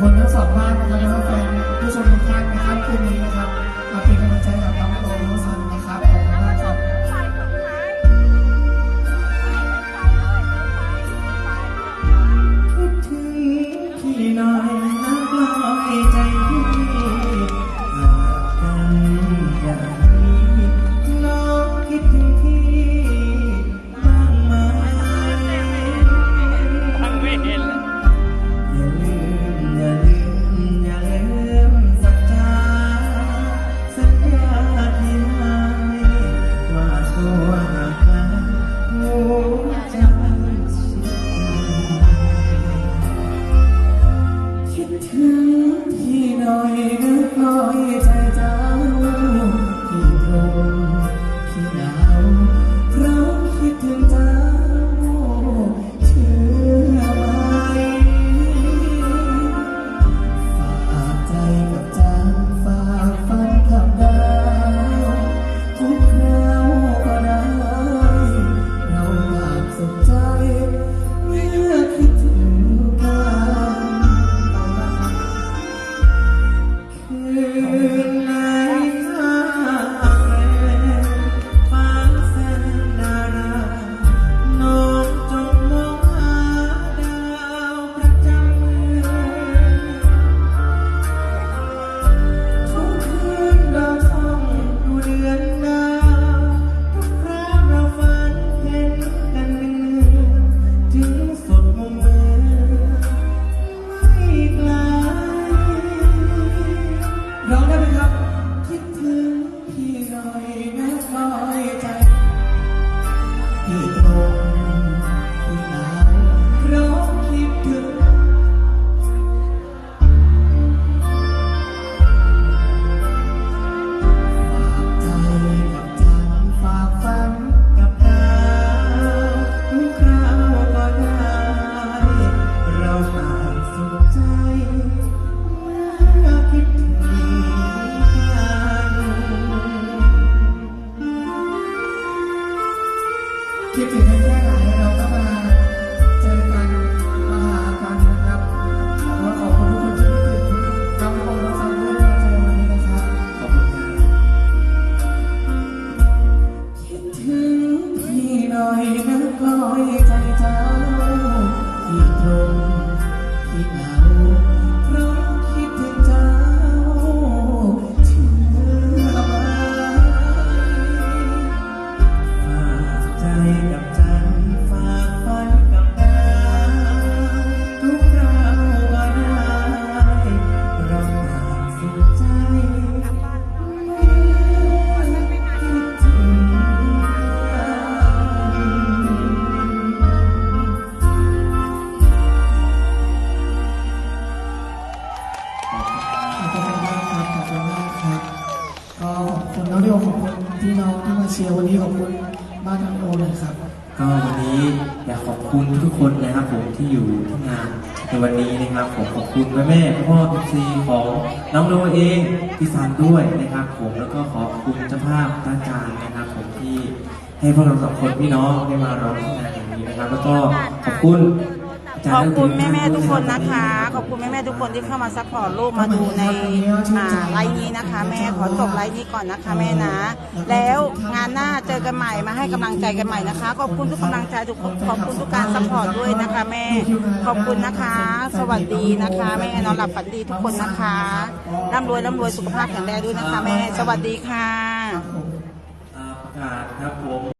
คุณทั้งสองบ้านนะครับแล้วก็แฟนผู้ชมทุกท่านนะครับคืนนี้นะครับมาเป็นกำลังใจกับน้อ คิดถึงพี่หน่อยนะคอ ที่เอบคุณน้องเดียวขอบคุณพี่น้องที่มาเชียร์วันนี้ขอบคุณบ้านทางโอเลยครับ ก็วันนี้อยากขอบคุณทุกคนนะครับผมที่อยู่ที่งานในวันนี้นะครับผมขอบคุณแม่แม่พ่อพีซีของน้องโนเองพี่ซันด้วยนะครับผมแล้วก็ขอบคุณเจ้าภาพท่านอาจารย์นะครับผมที่ให้พวกเราสองคนพี่น้องได้มาร้องที่งานอย่างนี้นะครับ แล้วก็ขอบคุณ ขอบย์คุณนัแม่กแม่ดๆนทุกตครีนนะคะ ขอบคุณแม่แม่ๆทุกคนที่เข้ามาซัพพอร์ตลูกมาดูในอ่าไลฟ์นี้นะคะ แม่ขอจบไลฟ์นี้ก่อนนะคะแม่นะ แล้วงานหน้าเจอกันใหม่มาให้กำลังใจกันใหม่นะคะ ขอบคุณทุกกำลังใจทุกคนขอบคุณทุกการซัพพอร์ตด้วยนะคะ แม่ขอบคุณนะคะ สวัสดีนะคะแม่นอนหลับฝันดีทุกคนนะคะร่ำรวยร่ำรวยสุขภาพแข็งแรงด้วยนะคะ แม่สวัสดีค่ะ อ่าประกาศครับผม